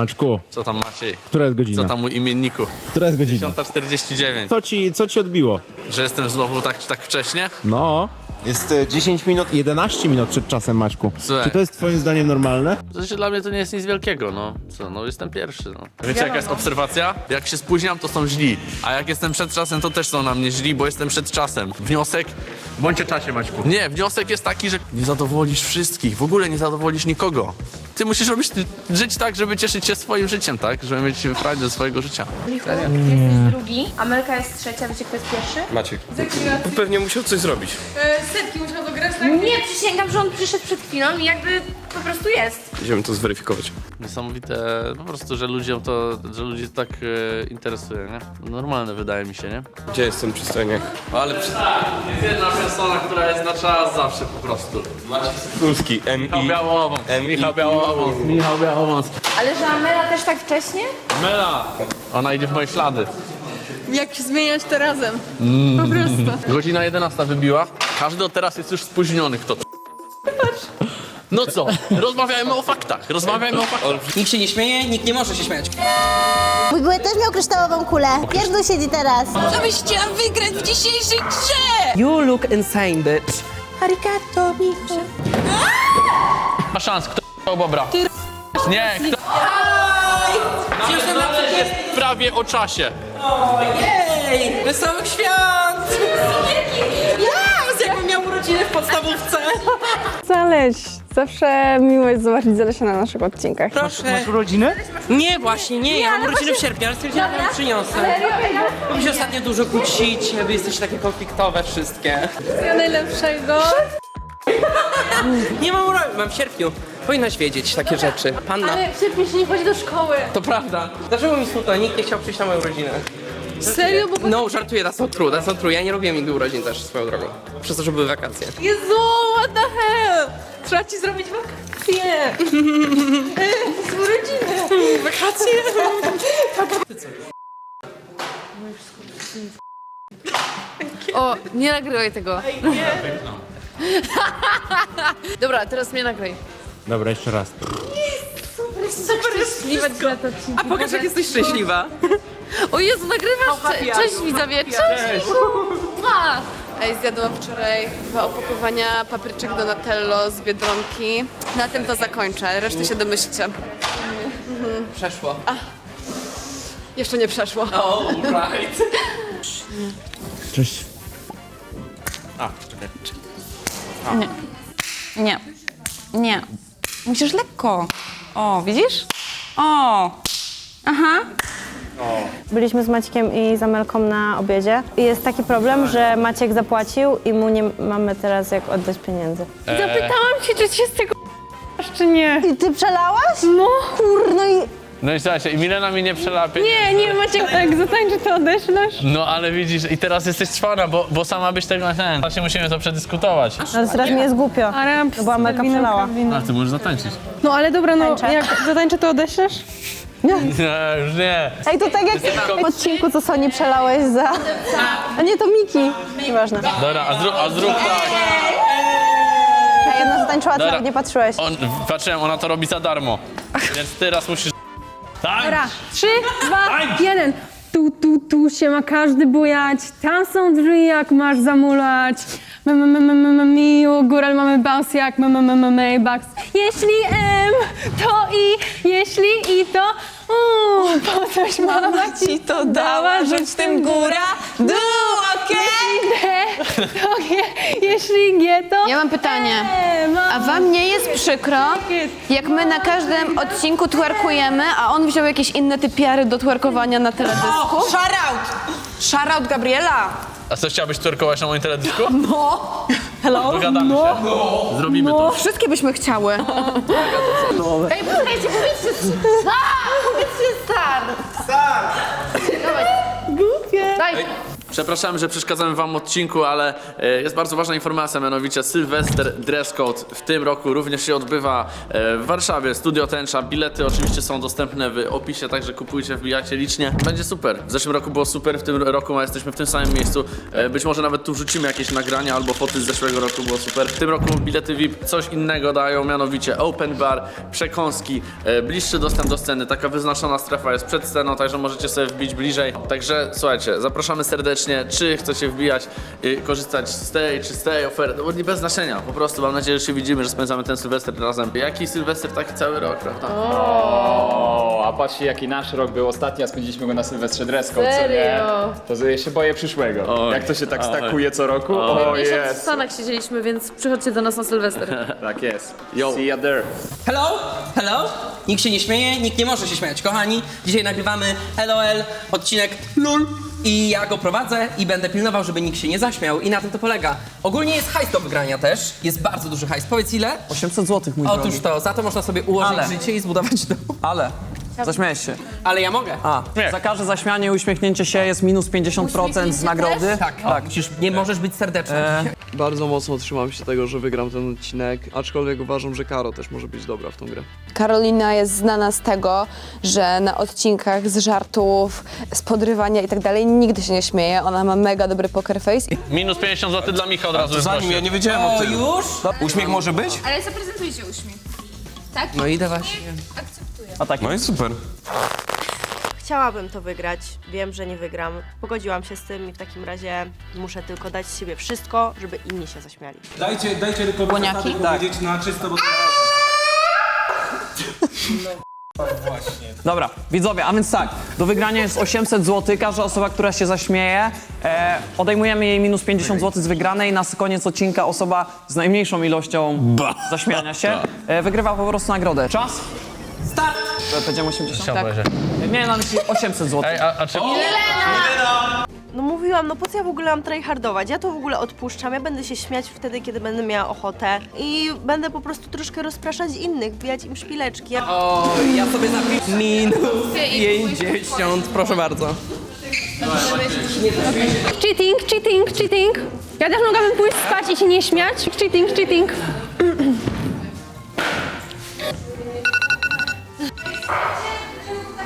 Maczku, Co tam Maciej? która jest godzina? Co tam u imienniku? Która jest godzina? 10.49. Co ci, co ci odbiło? Że jestem znowu tak, tak wcześnie? No, Jest e, 10 minut 11 minut przed czasem, Maćku. Słuchaj. Czy to jest twoim zdaniem normalne? W sensie dla mnie to nie jest nic wielkiego, no. Co, no jestem pierwszy, no. Wiecie jaka jest obserwacja? Jak się spóźniam, to są źli. A jak jestem przed czasem, to też są na mnie źli, bo jestem przed czasem. Wniosek... Bądźcie czasie, Maćku. Nie, wniosek jest taki, że nie zadowolisz wszystkich, w ogóle nie zadowolisz nikogo. Ty musisz robić, żyć tak, żeby cieszyć się swoim życiem, tak? Żeby mieć frajdę ze swojego życia. Ty jesteś drugi, Amelka jest trzecia, wiecie kto jest pierwszy? Maciek. Pewnie musiał coś zrobić. Setki musiał dograć, tak? Nie, przysięgam, że on przyszedł przed chwilą i jakby po prostu jest. Idziemy to zweryfikować. Niesamowite po prostu, że ludziom to, że ludzi to tak e, interesuje, nie? Normalne wydaje mi się, nie? Gdzie jest ten przystojniak? Ale przy... Jest jedna persona, która jest na czas zawsze po prostu. Kulski, M.I. Białowąs. Michał Białowąs. Michał Białowąs. Ale że Amela też tak wcześnie? Mela! Ona idzie w moje ślady. Jak zmieniać to razem. Po prostu. Godzina 11 wybiła. Każdy od teraz jest już spóźniony. Kto to? No co? Rozmawiajmy o faktach. Rozmawiajmy o faktach. Nikt się nie śmieje, nikt nie może się śmiać. Mój były też miał kryształową kulę. Tu siedzi teraz. Co byś chciała wygrać w dzisiejszej grze? You look insane, bitch. Arigato, michu. Ma szans. Kto to bobra? Nie, kto? Zależy jest prawie o czasie. Ej, wesołych świąt! Ja! Jakbym miał urodziny w podstawówce. Zaleś. Zawsze miło jest zobaczyć Zalesia na naszych odcinkach. Proszę. Masz urodziny? Nie, właśnie, nie. Ja mam urodziny w sierpniu, ale stwierdziłam, że wam przyniosę. Bo mi się ostatnio dużo kłócicie, wy jesteście takie konfliktowe wszystkie. Ja najlepszego. Nie mam urodzin, mam w sierpniu. Powinnaś wiedzieć takie rzeczy. Panna. Ale w sierpniu się nie chodzi do szkoły. To prawda. Dlaczego mi smutno? Nikt nie chciał przyjść na moje urodziny. Serio? Bo... No, żartuję, that's not true, that's not true. Ja nie robiłem nigdy urodzin też swoją drogą. Przez to, że były wakacje. Jezu, what the hell? Trzeba ci zrobić wakacje. Z urodziny. Wakacje? O, nie nagrywaj tego. Dobra, teraz mnie nagraj. Dobra, jeszcze raz. Super szczęśliwa dla to A pokaż, jak jesteś szczęśliwa. O Jezu, nagrywasz? Cze- Cześć widzowie, cześć! Mua! Ej, zjadłam wczoraj dwa opakowania papryczek Donatello z Biedronki. Na tym to zakończę, resztę się domyślcie. Przeszło. Jeszcze nie przeszło. Oh, right. Cześć. Nie. Nie. Musisz lekko. O, widzisz? O. Aha. Byliśmy z Maćkiem i z Amelką na obiedzie. I jest taki problem, że Maciek zapłacił i mu nie mamy teraz jak oddać pieniędzy. Zapytałam cię, czy cię z tego czy nie. I ty przelałaś? No. Kur, no i No i słuchajcie, i Milena mi nie przelapie. Nie, nie, Maciek, jak zatańczy, to odeślesz. No ale widzisz, i teraz jesteś cwana, bo, bo sama byś tego ten. Właśnie musimy to przedyskutować. ale teraz mi jest głupio. Aram, No bo Amelka przelała. A ty możesz zatańczyć. No ale dobra, no Tańczę. jak zatańczę, to odeślesz? Nie, już nie. Ej, to tak jak w odcinku, co Soni przelałeś za... A nie, to Miki. Nieważne. Dobra, a zrób, a zrób tak. A jedna zatańczyła, ty Dobra. nawet nie patrzyłeś. On, patrzyłem, ona to robi za darmo. Więc teraz musisz... Tak? Dobra, trzy, dwa, jeden. Tu, tu, tu się ma każdy bujać, tam są drzwi, jak masz zamulać. Miło, góral mamy bounce jak m, m, m, Maybach. Jeśli M, to I, jeśli I, to U. Po coś mama ci to dała, rzuć tym góra, dół, okej? D, to G, jeśli G, to Ja mam pytanie. E, A wam nie jest przykro, jak my na każdym odcinku twerkujemy, a on wziął jakieś inne typiary do twerkowania na teledysku? Shoutout! Shoutout Gabriela! A co, chciałabyś twerkować na moim teledysku? No! Hello? Dogadamy się. Zrobimy to. Wszystkie byśmy chciały. Ej, poczekajcie, powiedzcie star! Star! Star! Dawaj. Głupie. Daj. Przepraszamy, że przeszkadzamy wam w odcinku, ale e, jest bardzo ważna informacja, mianowicie Sylwester Dress Code w tym roku również się odbywa e, w Warszawie, Studio Tęcza. Bilety oczywiście są dostępne w opisie, także kupujcie, wbijacie licznie. Będzie super. W zeszłym roku było super, w tym roku a jesteśmy w tym samym miejscu. E, Być może nawet tu wrzucimy jakieś nagrania albo foty z zeszłego roku, było super. W tym roku bilety VIP coś innego dają, mianowicie open bar, przekąski, bliższy dostęp do sceny, taka wyznaczona strefa jest przed sceną, także możecie sobie wbić bliżej. Także słuchajcie, zapraszamy serdecznie, czy chcecie wbijać, y, korzystać z tej czy z tej oferty, bo nie bez znaczenia, po prostu mam nadzieję, że się widzimy, że spędzamy ten Sylwester razem. Jaki Sylwester, taki cały rok, prawda? O, a patrzcie jaki nasz rok był ostatni, a spędziliśmy go na Sylwestrze Dress Code, co nie? To ja się boję przyszłego. Oj. Jak to się tak Oj. stakuje co roku? O, Miesiąc w jest. Stanach siedzieliśmy, więc przychodźcie do nas na Sylwester. Tak jest. Yo. See ya there. Hello? Hello? Nikt się nie śmieje, nikt nie może się śmiać. Kochani, dzisiaj nagrywamy LOL, odcinek LUL i ja go prowadzę i będę pilnował, żeby nikt się nie zaśmiał i na tym to polega. Ogólnie jest hajs do wygrania też, jest bardzo duży hajs. Powiedz ile? 800 zł, mój Otóż drogi. to, za to można sobie ułożyć Ale. życie i zbudować dom. Ale, zaśmiejesz się. Ale ja mogę. A, za każde zaśmianie i uśmiechnięcie się jest minus 50% z nagrody. Tak, tak. Musisz, nie możesz być serdeczny. E, Bardzo mocno trzymam się tego, że wygram ten odcinek, aczkolwiek uważam, że Karo też może być dobra w tą grę. Karolina jest znana z tego, że na odcinkach z żartów, z podrywania i tak dalej nigdy się nie śmieje. Ona ma mega dobry poker face. Minus 50 zł dla Micha od razu. Zanim ja nie wiedziałem o tym. już? Uśmiech może być? Ale zaprezentujcie uśmiech. Tak? No idę właśnie. a tak. No i super. Chciałabym to wygrać. Wiem, że nie wygram. Pogodziłam się z tym i w takim razie muszę tylko dać z siebie wszystko, żeby inni się zaśmiali. Dajcie, dajcie tylko Błoniaki? powiedzieć na czysto, bo Dobra, widzowie, a więc tak, do wygrania jest 800 zł. Każda osoba, która się zaśmieje, e, odejmujemy jej minus 50 zł z wygranej. Na koniec odcinka osoba z najmniejszą ilością zaśmiania się e, wygrywa po prostu nagrodę. Czas? Start! Powiedziałem 80? Tak. Nie, na myśli 800 zł. Ej, a, a czy... No mówiłam, no po co ja w ogóle mam tryhardować? Ja to w ogóle odpuszczam, ja będę się śmiać wtedy, kiedy będę miała ochotę i będę po prostu troszkę rozpraszać innych, wbijać im szpileczki. Ja... O, ja sobie zapiszę. Minus 50, proszę bardzo. Cheating, cheating, cheating. Ja też mogłabym pójść spać i się nie śmiać. Cheating, cheating.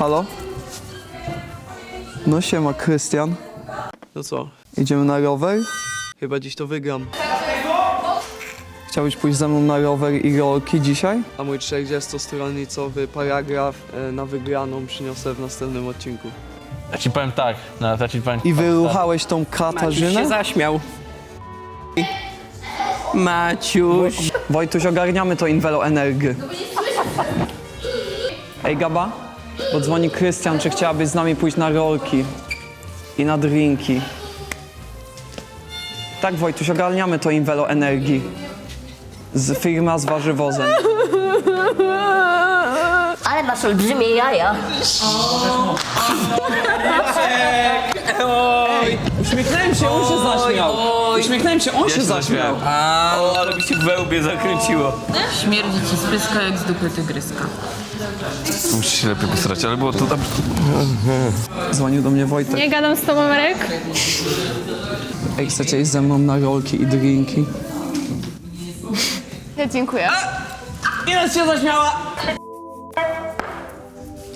Halo? No siema, Krystian. No co? Idziemy na rower? Chyba dziś to wygram. Chciałbyś pójść ze mną na rower i rolki dzisiaj? A mój 40-stronicowy paragraf e, na wygraną przyniosę w następnym odcinku. Ja ci powiem tak, no, ja ci powiem I wyruchałeś tą Maciuś się Katarzynę? zaśmiał. Maciuś. Wojtuś, ogarniamy to Invelo Energii. Ej, Gaba, bo dzwoni Krystian, czy chciałabyś z nami pójść na rolki i na drinki? Tak, Wojtuś, ogarniamy to Invelo Energii. Z firma z warzywozem. Ale masz olbrzymie jaja. Oj, Uśmiechnąłem się, on się zaśmiał. Uśmiechnąłem się, on się zaśmiał. o, ale mi się w wełbie zakręciło. Śmierdzi ci spyska jak z dupy tygryska. Musisz się lepiej postarać, ale było to tam... Dzwonił do mnie Wojtek. Nie gadam z tobą, Marek. Ej, chcecie iść ze mną na rolki i drinki? Ja dziękuję. Ines się zaśmiała!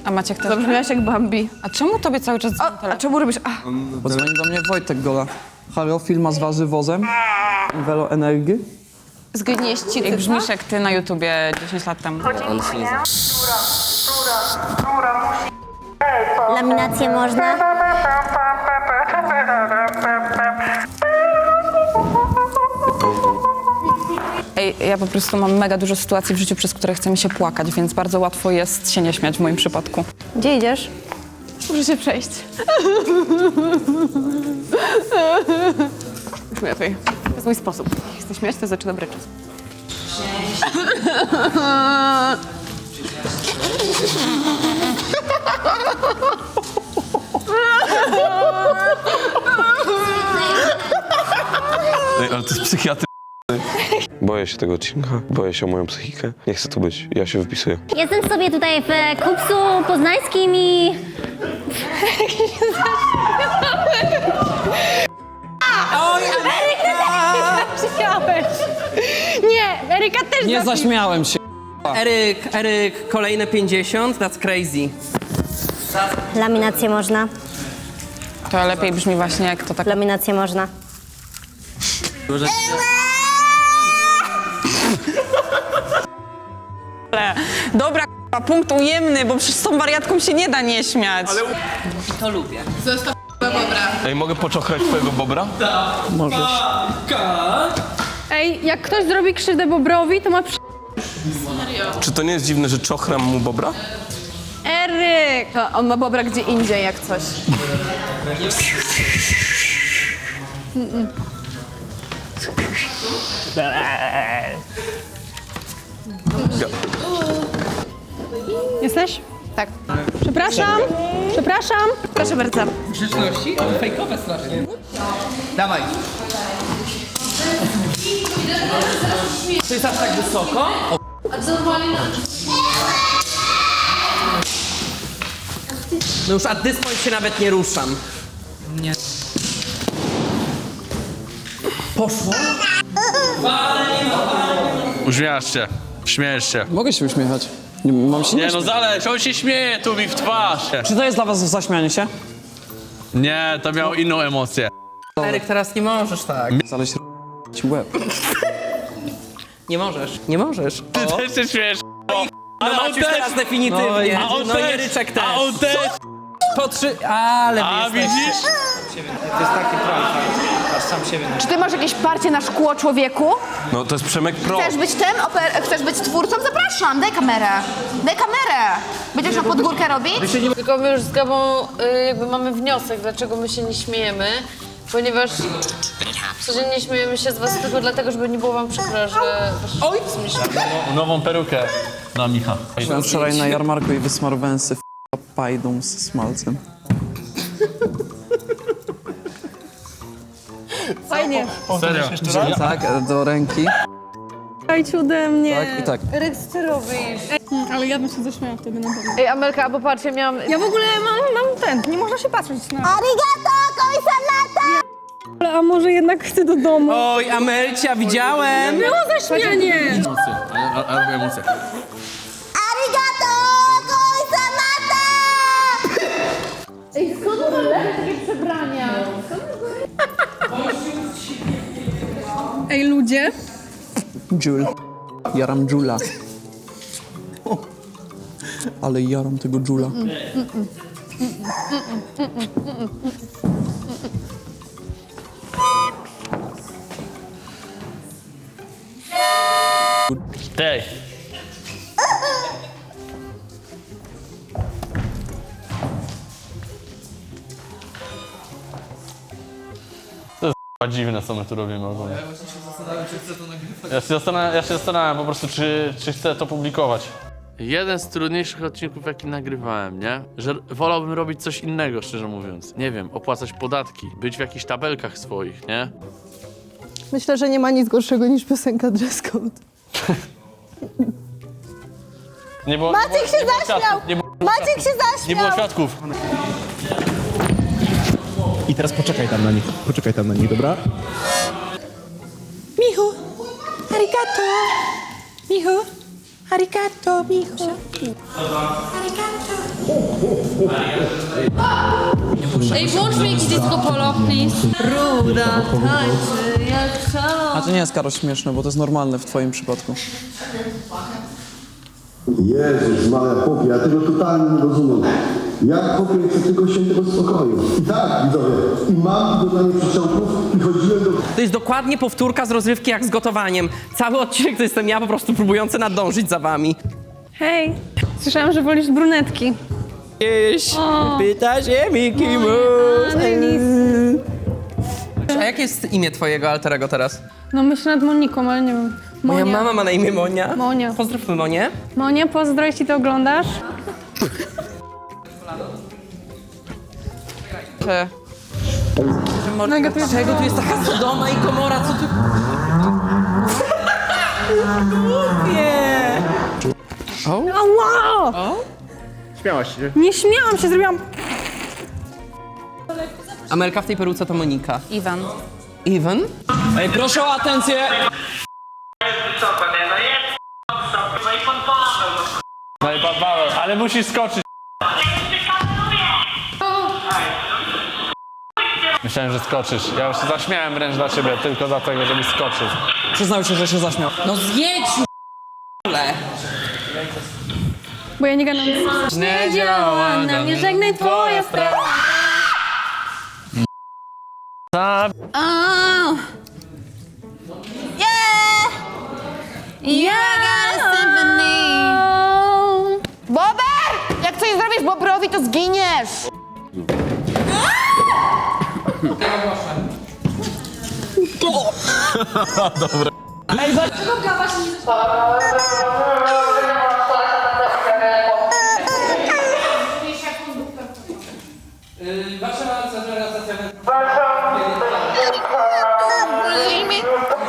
A Maciek też? Zabrzmiałaś jak Bambi. A czemu tobie cały czas dzwoni A telefon? czemu robisz... A, Podzwoni do mnie Wojtek Gola. Halo, firma z warzywozem. Invelo Energii. zgniść ci Jak brzmisz jak ty na YouTubie 10 lat temu. Laminację można? Ej, ja po prostu mam mega dużo sytuacji w życiu, przez które chce mi się płakać, więc bardzo łatwo jest się nie śmiać w moim przypadku. Gdzie idziesz? Muszę się przejść. Już mi lepiej. To jest mój sposób. Jak chcę śmiać, to zaczynam breczeć. Ej, ale to jest psychiatry. Boję się tego odcinka, boję się o moją psychikę. Nie chcę tu być, ja się wypisuję. Jestem sobie tutaj w Kupsu Poznańskim i... Nie, Eryka też Nie zaśmiałem się. Eryk, Eryk, kolejne 50, that's crazy. Laminację można, To lepiej brzmi właśnie jak to tak. laminację można. Dobra, k***a, punkt ujemny, bo przecież z tą wariatką się nie da nie śmiać. To lubię. Ej, mogę poczochrać twojego bobra? Możesz. Ej, jak ktoś zrobi krzywdę Bobrowi, to ma przy... Czy to nie jest dziwne, że czochram mu bobra? Eryk! To on ma bobra gdzie indziej jak coś. Jesteś? Tak. Przepraszam, przepraszam. Proszę bardzo. Grzeczności? Fejkowe strasznie. Dawaj. To jest aż tak wysoko? O. No już at this point się nawet nie ruszam. Nie. Poszło? Uśmiechasz się. Śmiejesz się. Mogę się uśmiechać. Nie, mam się nie, Nie no zależ, on się śmieje tu mi w twarz. Czy to jest dla was zaśmianie się? Nie, to miał inną emocję. Eryk, teraz nie możesz tak. Zaleś ci łeb. Nie możesz, nie możesz. Ty też się śmiejesz. No Ale on Maciuś też. teraz definitywnie. A on no też. też. A on też. Po trzy... Ale wy Jesteście. widzisz? Czy ty masz jakieś parcie na szkło człowieku? No to jest Przemek Pro. Chcesz być tym? Oper- chcesz być twórcą? Zapraszam, daj kamerę. Daj kamerę. Będziesz na podgórkę robić? Tylko my już z Gabą y, jakby mamy wniosek, dlaczego my się nie śmiejemy, ponieważ codziennie śmiejemy się z was tylko dlatego, żeby nie było wam przykro, że Oj! Nową perukę na Micha. Byłem wczoraj na jarmarku i wysmarowałem sobie f- pajdą z smalcem. Fajnie. Serio? Tak, e, do ręki. Dajcie ode mnie. Tak i tak. Ty robisz? Mm, Ale ja bym się zaśmiała wtedy na pewno. Ej, Amelka, bo patrz, ja miałam... Ja w ogóle mam, mam ten, nie można się patrzeć na... Arigato, koisanata! Ale A może jednak chcę do domu? Oj, Amelcia, widziałem! Było zaśmianie! Emocje, ale, ale robię emocje. Arigato, koisanata! Ej, skąd mamy takie przebrania? Ej, ludzie. Jul. Jaram Jula. Ale jaram tego Jula. Tej. To dziwne, co my tu robimy ogólnie. Ja się zastanawiam, ja się zastanawiam po prostu, czy, czy chcę to publikować. Jeden z trudniejszych odcinków, jaki nagrywałem, nie? Że wolałbym robić coś innego, szczerze mówiąc. Nie wiem, opłacać podatki, być w jakichś tabelkach swoich, nie? Myślę, że nie ma nic gorszego niż piosenka Dress Code. Nie było, Maciek nie było, się nie było zaśmiał! świadków, Nie było, Maciek się nie było zaśmiał! świadków. I teraz poczekaj tam na nich. Poczekaj tam na nich, dobra? Michu, arigato! Michu, arigato, Michu. Ej, włącz mi jakiś disco polo, please. Ruda tańczy jak szalona. A to nie jest karo śmieszne, bo to jest normalne w twoim przypadku. Jezus Maria, chłopie, ja tego totalnie nie rozumiem. Jak chcę tylko świętego spokoju. I tak, widzowie, i mam dodanie przyczółków i chodziłem do... To jest dokładnie powtórka z rozrywki jak z gotowaniem. Cały odcinek to jestem ja po prostu próbujący nadążyć za wami. Hej, słyszałam, że wolisz brunetki. Jeś, O. pyta się Mickey. A jakie jest imię twojego alterego teraz? No myślę nad Moniką, ale nie wiem. Moja mama ma na imię Monia. Monia. Pozdrówmy Monię. Monia, pozdro, jeśli to oglądasz. Proszę. Dlaczego tu jest taka Sodoma i Komora? Co tu... Głupie! Ała! O? Śmiałaś się. Nie śmiałam się, zrobiłam... Amerka w tej peruce to Monika. Iwan. Even? Ej, proszę o atencję! Ale musisz skoczyć. Myślałem, że skoczysz. Ja już się zaśmiałem wręcz dla ciebie, tylko dlatego, żebyś skoczył. Przyznał się, że się zaśmiał. No zjedź w Bo ja nie gadam. Nie działa na mnie, żegnaj twoja strona. Oh. Yeah! Yeah, I got a symphony. Bober! Jak coś zrobisz Bobrowi, to zginiesz! Dobra. Ej, dlaczego kawa się nie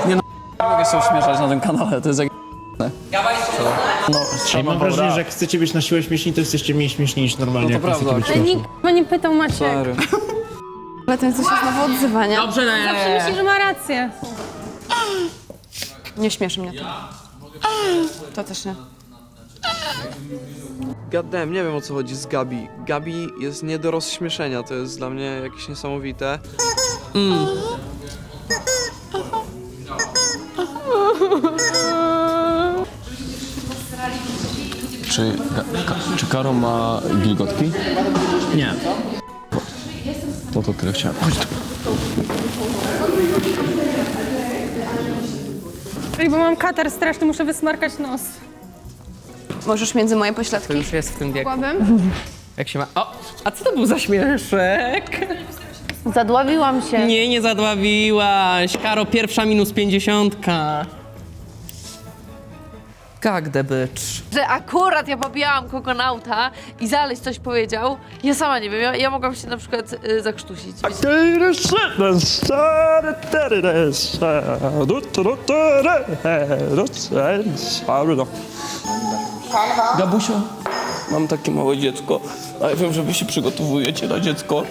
Nie no, nie mogę się uśmieszać na tym kanale, to jest jak... No, Ej, mam wrażenie, że jak chcecie być na siłę śmieszni, to jesteście mniej śmieszni niż normalnie. No to jak chcecie prawda. być nikt nie pytał Maciek. Sorry. Ale ten coś się znowu odzywania. Dobrze, Zawsze myśli, że ma rację. Nie śmieszy mnie to. To też nie. Gadem, nie wiem o co chodzi z Gabi. Gabi jest nie do rozśmieszenia, to jest dla mnie jakieś niesamowite. Czy, czy Karo ma gilgotki? Nie. No to tyle chciałem. Chodź tu. Ej, bo mam katar straszny, muszę wysmarkać nos. Możesz między moje To pośladki. już jest w tym wieku. Jak się ma... O! A co to był za śmieszek? Zadławiłam się. Nie, nie zadławiłaś. Karo, pierwsza minus pięćdziesiątka. Jak the bitch. Że akurat ja pobijałam kokonauta i Zaleś coś powiedział. Ja sama nie wiem, ja, ja mogłam się na przykład y, zakrztusić. Gabusiu, mam takie małe dziecko, a ja wiem, że wy się przygotowujecie na dziecko.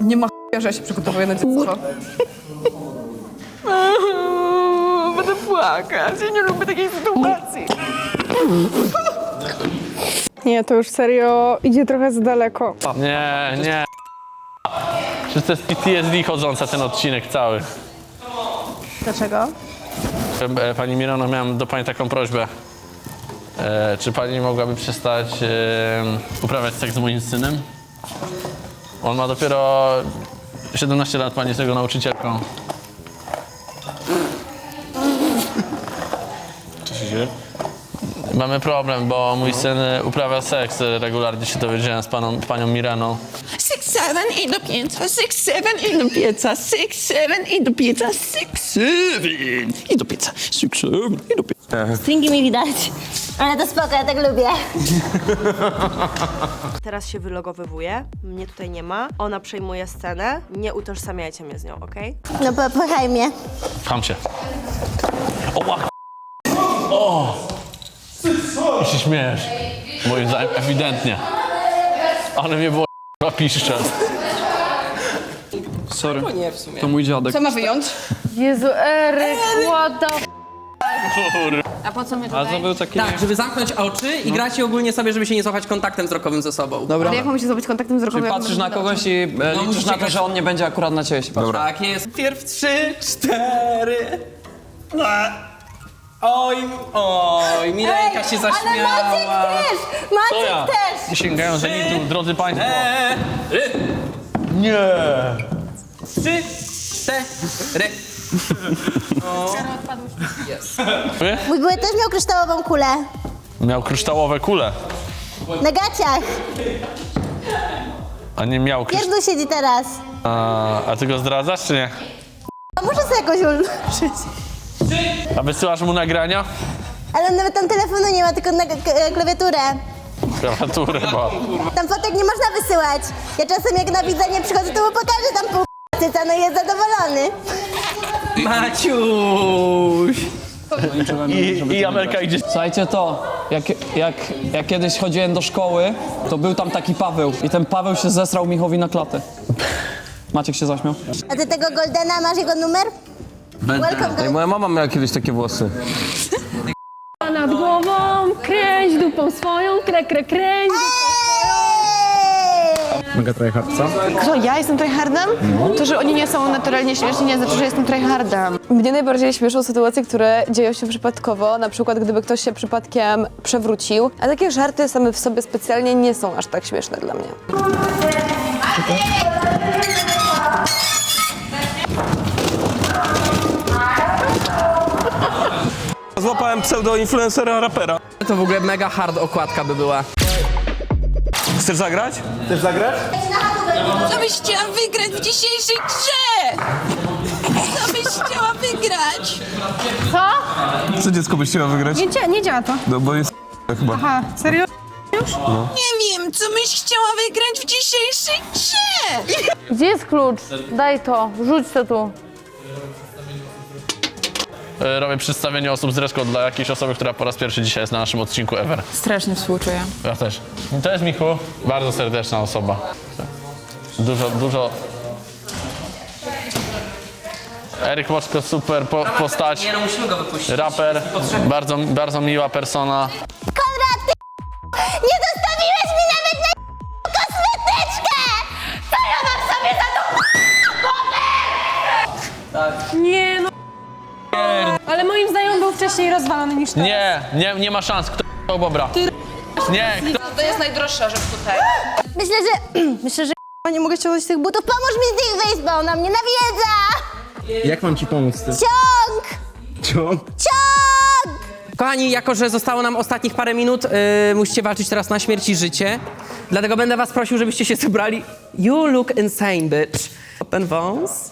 Nie ma ch**a, że ja się przygotowuję na dziecko. Płakać, ja nie lubię takiej sytuacji. Nie, to już serio idzie trochę za daleko. Nie, nie. Przecież to jest PTSD chodzące ten odcinek cały. Dlaczego? E, Pani Mirono, miałem do Pani taką prośbę. E, czy Pani mogłaby przestać e, uprawiać seks z moim synem? On ma dopiero 17 lat, Pani jest jego nauczycielką. Się dzieje? Mamy problem, bo mój syn e, uprawia seks, e, regularnie się dowiedziałem z paną, panią Mireną. Six, seven i do pieca, six, seven i do pieca, six, seven i do pieca, six, seven i do pieca, six, seven i do pieca. Stringi mi widać, ale to spoko, ja tak lubię. Teraz się wylogowywuje, mnie tutaj nie ma. Ona przejmuje scenę. Nie utożsamiajcie mnie z nią, okej? No po, pochaj mnie. Pcham ła- o! I się śmiejesz. Moim zdaniem ewidentnie. Ale mnie było piszcze. Sorry. nie w sumie. To mój dziadek. Co ma wyjąć? Jezu, Eryk, łada. Kur... A po co my A tutaj? to był taki... Tak, żeby zamknąć oczy i gracie ogólnie sobie, żeby się nie złapać kontaktem wzrokowym ze sobą. Dobra. Ale jak mam się zrobić kontaktem wzrokowym? Czyli jak patrzysz mam na kogoś i e, liczysz musicie na to, grać- że on nie będzie akurat na ciebie się patrzył. Tak jest. Pierw trzy, cztery. Oj, oj, Milenka się zaśmiała. Ale Maciek też! Co ja? Maciek też! Sięgają za nim, drodzy Państwo. Eee, Nie! trzy, cztery. Mój były też miał kryształową kulę. Miał kryształowe kule, Na gaciach. a nie miał kryształ. Pierdół siedzi teraz. A, a ty go zdradzasz, czy nie? A muszę sobie jakoś użyć. A wysyłasz mu nagrania? Ale on nawet tam telefonu nie ma, tylko na k- klawiaturę. Klawiaturę, bo... Tam fotek nie można wysyłać. Ja czasem jak na widzenie przychodzę, to mu pokażę tam pół cyca, no i jest zadowolony. Maciuś! I, I Amerka idzie... Słuchajcie to, jak, jak, jak kiedyś chodziłem do szkoły, to był tam taki Paweł i ten Paweł się zesrał Michowi na klatę. Maciek się zaśmiał. A ty tego Goldena masz jego numer? Welcome, Ej, moja mama miała kiedyś takie włosy. Nad głową kręć dupą swoją, krę, krę, kręć. Mega tryhard, co? Kto, ja jestem tryhardem? To, że oni nie są naturalnie śmieszni, nie znaczy, że jestem tryhardem. Mnie najbardziej śmieszą sytuacje, które dzieją się przypadkowo, na przykład gdyby ktoś się przypadkiem przewrócił, a takie żarty same w sobie specjalnie nie są aż tak śmieszne dla mnie. Złapałem pseudo-influencera rapera. To w ogóle mega hard okładka by była. Chcesz zagrać? Chcesz zagrać? Co byś chciała wygrać w dzisiejszej grze? Co byś chciała wygrać? Co? Co dziecko byś chciała wygrać? Nie, dzia- nie działa to. No bo jest chyba. Aha, serio? No. Nie wiem, co byś chciała wygrać w dzisiejszej grze? Gdzie jest klucz? Daj to, rzuć to tu. E, Robię przedstawienie osób z Dresscode dla jakiejś osoby, która po raz pierwszy dzisiaj jest na naszym odcinku ever. Strasznie współczuję. Ja też. To jest Michu, bardzo serdeczna osoba. Dużo, dużo... Eryk Moczko, super po, postać, Nie no, musimy go wypuścić. raper, bardzo, bardzo miła persona. Konrad, ty nie zostawiłeś mi nawet na kosmetyczkę! Co ja mam sobie za to Nie no. Ale moim znajomym był wcześniej rozwalony niż ty. Nie, nie, nie ma szans. Kto to Bobra? Nie, kto... To jest najdroższa rzecz tutaj. Myślę, że... Myślę, że nie mogę ściągnąć tych butów. Pomóż mi z nich wyjść, bo ona mnie nawiedza! Jak mam ci pomóc z tym? Ciąg! Ciąg? Ciąg! Kochani, jako że zostało nam ostatnich parę minut, yy, musicie walczyć teraz na śmierć i życie. Dlatego będę was prosił, żebyście się zebrali. You look insane, bitch. Ten wąs?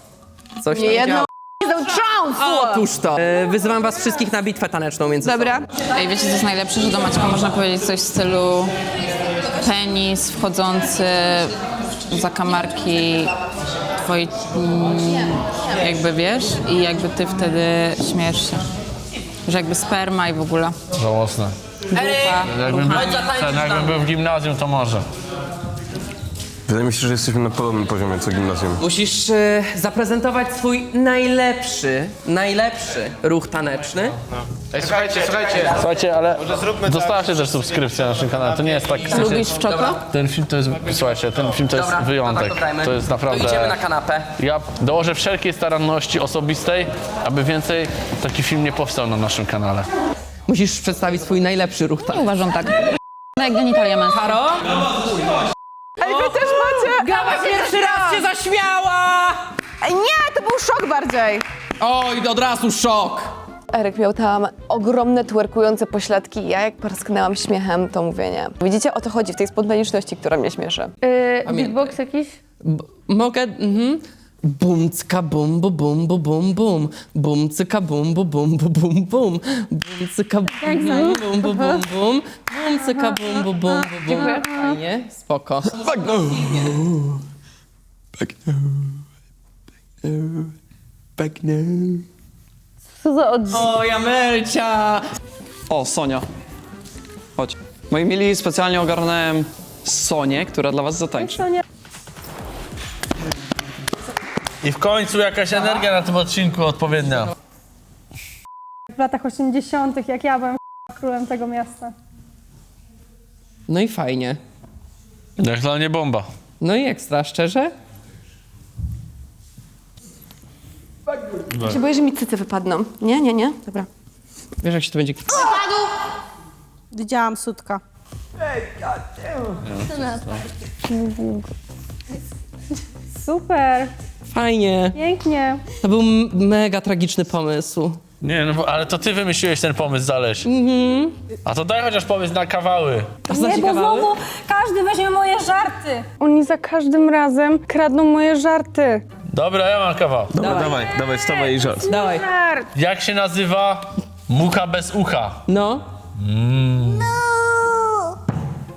Coś Nie tam jedną działa. Trząsło! Otóż to. Yy, wyzywam was wszystkich na bitwę taneczną między Dobra. sobą. Ej, wiecie, co jest najlepsze? Że do Maćka można powiedzieć coś w stylu penis wchodzący w zakamarki twojej, mm, jakby wiesz, i jakby ty wtedy śmiesz się. Że jakby sperma i w ogóle. Żałosne. Grupa, Jakbym, był, ruchanie. ten, jakbym był w gimnazjum, to może. Wydaje mi się, że jesteśmy na podobnym poziomie co gimnazjum. Musisz yy, zaprezentować swój najlepszy, najlepszy ruch taneczny. Ej, słuchajcie, słuchajcie. Słuchajcie, ale zróbmy zostawcie też subskrypcję na naszym kanale. To nie jest tak... w sensie- Lubisz w czoko? Ten film to jest, słuchajcie, ten film to jest Dobra, wyjątek. dobra, to. To jest To naprawdę... idziemy na kanapę. Ja dołożę wszelkiej staranności osobistej, aby więcej taki film nie powstał na naszym kanale. Musisz przedstawić swój najlepszy ruch taneczny. Uważam tak. No jak genitalia męskie. Haro? Ej, wy też macie! Gaba pierwszy raz się zaśmiała! Nie, to był szok bardziej. Oj, od razu szok! Eryk miał tam ogromne twerkujące pośladki i ja jak parsknęłam śmiechem, to mówię nie. Widzicie, o to chodzi w tej spontaniczności, która mnie śmieszy. Yy, beatbox jakiś? B- mogę. Mhm. Bum, cyka, bum, bu, bum, bu, bum, bum. Bum, cyka, bum, bu, bum, bu, bum, bum. Bum, cyka, bum, znam. bum, bu, bum, bum. Cyka, bum, bu, bum, bu, bum. Dziękuję. Fajnie, spoko. Back no! Back no! Back no! Back no! Co za od... O, Jamelcia! O, Sonia. Chodź. Moi mili, specjalnie ogarnąłem Sonię, która dla was zatańczy. Sonia. I w końcu jakaś energia na tym odcinku odpowiednia. W latach 80., jak ja byłem królem tego miasta. No i fajnie. Jak dla mnie bomba. No i ekstra, szczerze? Ja się boję, że mi cycy wypadną. Nie, nie, nie? Dobra. Wiesz, jak się to będzie... Widziałam sutka. Super, Fajnie. pięknie. To był m- mega tragiczny pomysł. Nie, no bo, ale to ty wymyśliłeś ten pomysł, Zaleś. Mhm. A to daj chociaż pomysł na kawały. Nie, bo znowu każdy weźmie moje żarty. Oni za każdym razem kradną moje żarty. Dobra, ja mam kawał. Dobra, dawaj, dawaj, stawaj i żart. Dawaj. Żart. Jak się nazywa mucha bez ucha? No.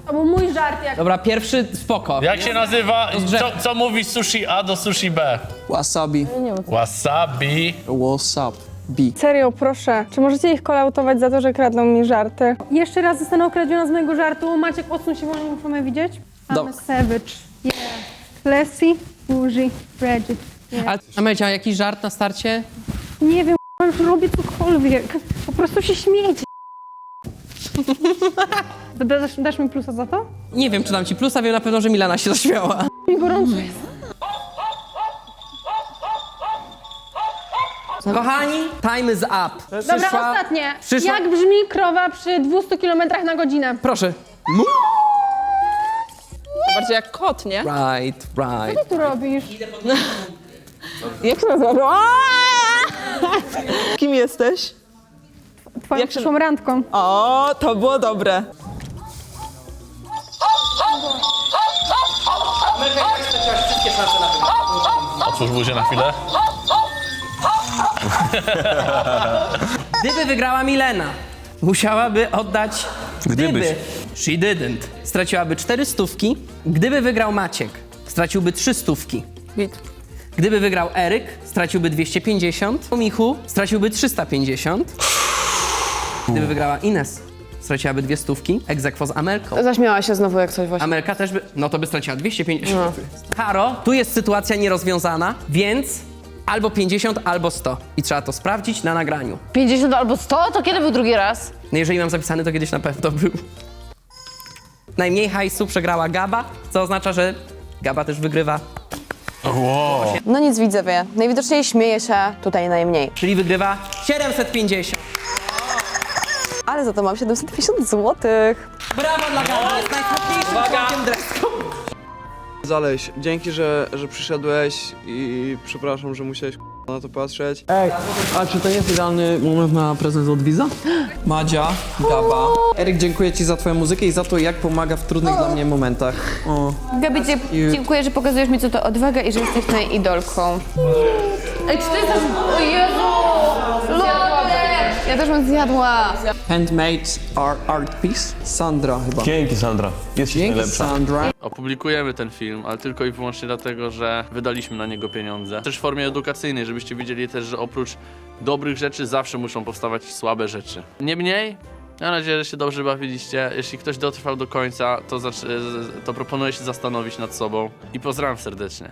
To był mój żart jak... Dobra, pierwszy spoko. Jak się nazywa, co, co mówi sushi A do sushi B? Wasabi. Wasabi. What's up? B. Serio, proszę. Czy możecie ich kolautować za to, że kradną mi żarty? Jeszcze raz zostanę okradziona z mojego żartu. Maciek, odsuń się, bo nie musimy widzieć. I'm Dobra. a savage. Yeah. Lassie, Bougie, Bridget. Yeah. A Amelcia, jakiś żart na starcie? Nie wiem, już robię cokolwiek. Po prostu się śmiejcie. Dasz, dasz mi plusa za to? Nie wiem, czy dam ci plusa, wiem na pewno, że Milena się zaśmiała. Mi gorąco jest. Kochani, time is up. Dobra, Przyszła- ostatnie. przyszła- Jak brzmi krowa przy 200 km na godzinę? Proszę. Bardziej jak kot, nie? Right, Co right. ty tu robisz? Jak to nazywa? Kim jesteś? Twoją przyszłą randką. O, to było dobre. Otwórz buzię na chwilę. Gdyby wygrała Milena, musiałaby oddać. Gdybyś. She didn't. Straciłaby cztery stówki. Gdyby wygrał Maciek, straciłby trzy stówki. Gdyby wygrał Eryk, straciłby 250. Michu straciłby 350. Gdyby wygrała Ines, straciłaby dwie stówki. Egzekwo z Amelką. Zaśmiała się znowu jak coś właśnie. Amelka też by, no to by straciła 250. Karo, tu jest sytuacja nierozwiązana, więc albo 50, albo 100. I trzeba to sprawdzić na nagraniu. 50 albo 100? To kiedy był drugi raz? No jeżeli mam zapisany, to kiedyś na pewno był. Najmniej hajsu przegrała Gaba, co oznacza, że Gaba też wygrywa. No nic widzowie, najwidoczniej śmieje się tutaj najmniej. Czyli wygrywa 750. Ale za to mam 750 złotych. Brawo dla Gaby, jest najsłabniejszym członkiem dreską. Zaleś, dzięki, że, że przyszedłeś i przepraszam, że musiałeś na to patrzeć. Ej, a czy to jest idealny moment na prezent od Wiza? Madzia, Gaba. Eryk, dziękuję Ci za Twoją muzykę i za to, jak pomaga w trudnych dla mnie momentach. O. Gabi, dzie- dziękuję, że pokazujesz mi co to odwaga i że jesteś moją idolką. Ej, czy to jest nasz... O Jezu! Ja też bym zjadła. Handmade art, art piece? Sandra chyba. Dzięki Sandra. Jesteś Dzięki najlepsza. Sandra. Opublikujemy ten film, ale tylko i wyłącznie dlatego, że wydaliśmy na niego pieniądze. Też w formie edukacyjnej, żebyście wiedzieli też, że oprócz dobrych rzeczy zawsze muszą powstawać słabe rzeczy. Niemniej, mam nadzieję, że się dobrze bawiliście. Jeśli ktoś dotrwał do końca, to, to proponuję się zastanowić nad sobą i pozdrawiam serdecznie.